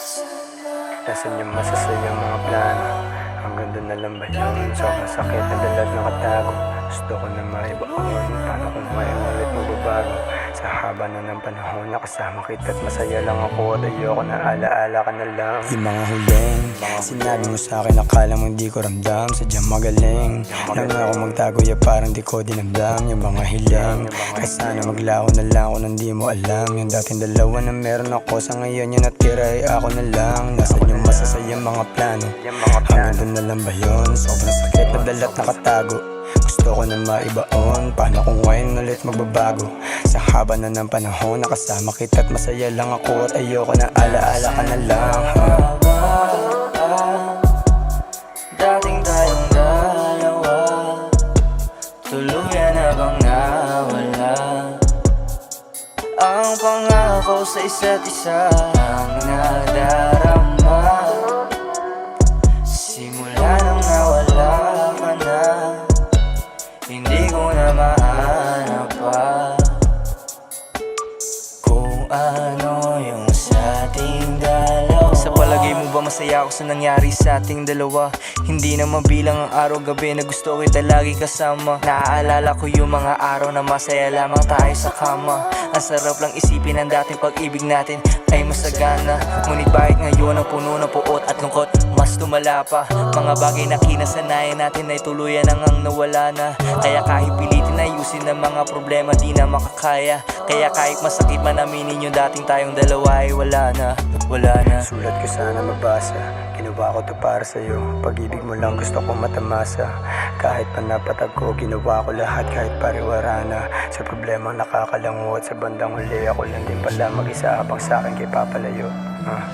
Nasaan yung masasayang mga plano? Ang ganda na lang ba yun? Sobrang sakit na dalat nakatago Gusto ko na maiba haba na ng panahon Nakasama kita at masaya lang ako At ayoko na alaala ka na lang. Yung mga huling Sinabi mo sa akin Akala mo hindi ko ramdam Sadyang magaling. Nang ako magtago ya parang di ko dinamdam. Yung mga hiling Kaya sana maglaho na lang ako nang di mo alam. Yung dating dalawa na meron ako Sa ngayon yung natira ay ako na lang. Nasaan yung masasayang mga plano. Hanggang doon na lang ba yun? Sobrang sakit na dalat nakatago gusto ko na maibaon. Paano kung ngayon ulit magbabago? Sa haba na ng panahon Nakasama kita at masaya lang ako At ayoko na alaala ka na lang. Dating tayong dalawa. Tuluyan na bang nawala? Ang pangako sa isa't isa Ang nadarama ating dalawa. Sa palagay mo ba masaya ako sa nangyari sa ating dalawa? Hindi na mabilang ang araw-gabi na gusto kita lagi kasama. Naaalala ko yung mga araw na masaya lamang tayo sa kama. Ang sarap lang isipin ang dating pag-ibig natin ay masagana. Ngunit bakit ngayon ang puno ng puot mas tumala pa. Mga bagay na kinasanayan natin ay tuluyan ngang nawala na. Kaya kahit pilitin ayusin ang mga problema di na makakaya. Kaya kahit masakit man aminin yung dating tayong dalawa ay wala na. Wala na. Sulat ko sana mabasa. Ginawa ko to para sa'yo. Pag-ibig mo lang gusto ko matamasa. Kahit pa napatag ko Ginawa ko lahat kahit pariwara na. Sa problema nakakalango At sa bandang huli ako lang din pala Mag-isa habang sa'kin kay papalayo Ah.